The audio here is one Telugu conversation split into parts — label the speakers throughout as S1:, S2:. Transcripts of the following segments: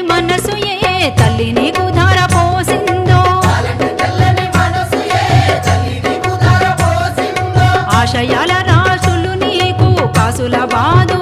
S1: తెల్లని మనసు ఏ తల్లి నీకు ధార పోసిందో? ఆశయాల రాసులు నీకు కాసుల బాదు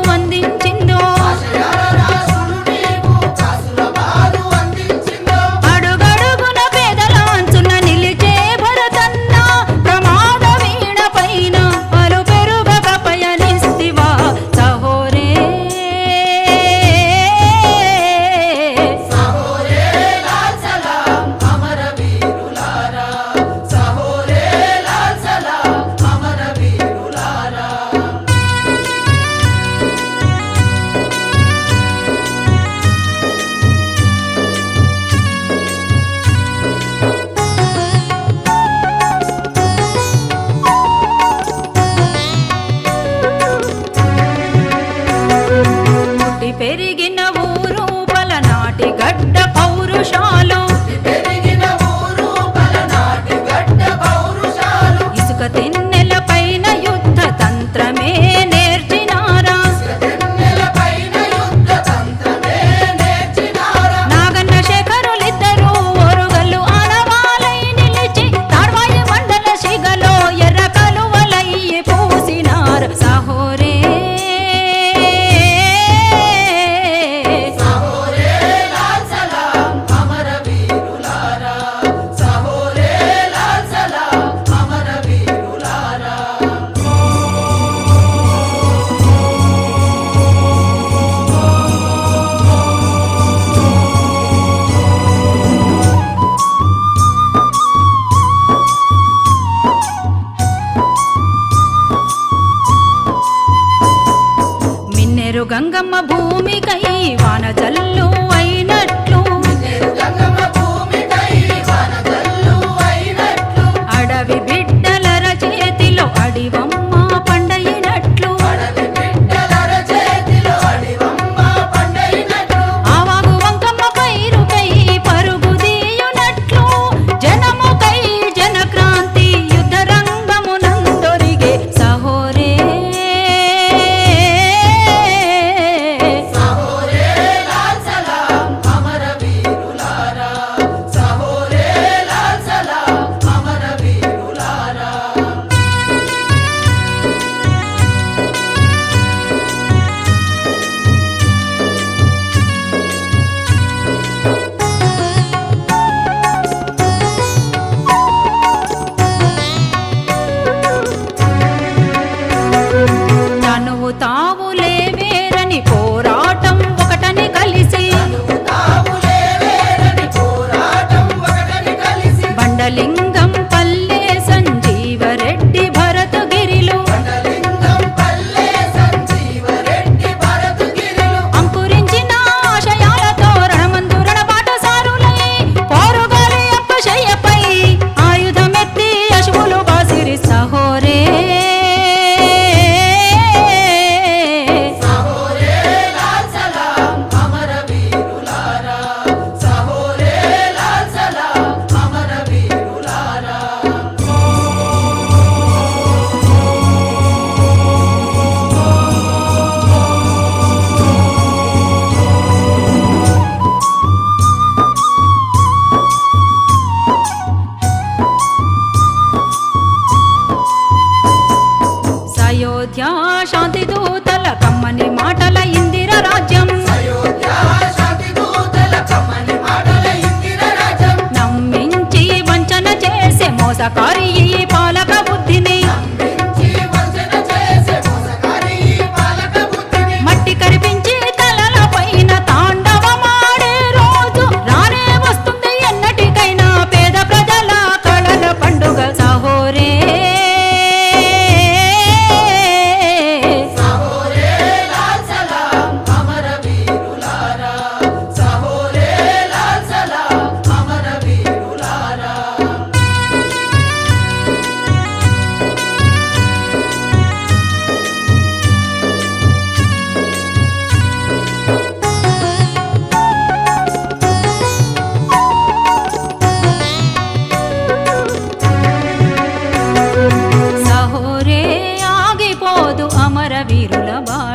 S1: గంగమ్మ భూమికై వానజల్లు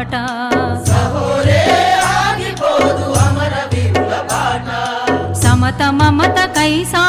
S1: పాట. సమత మమత కైసా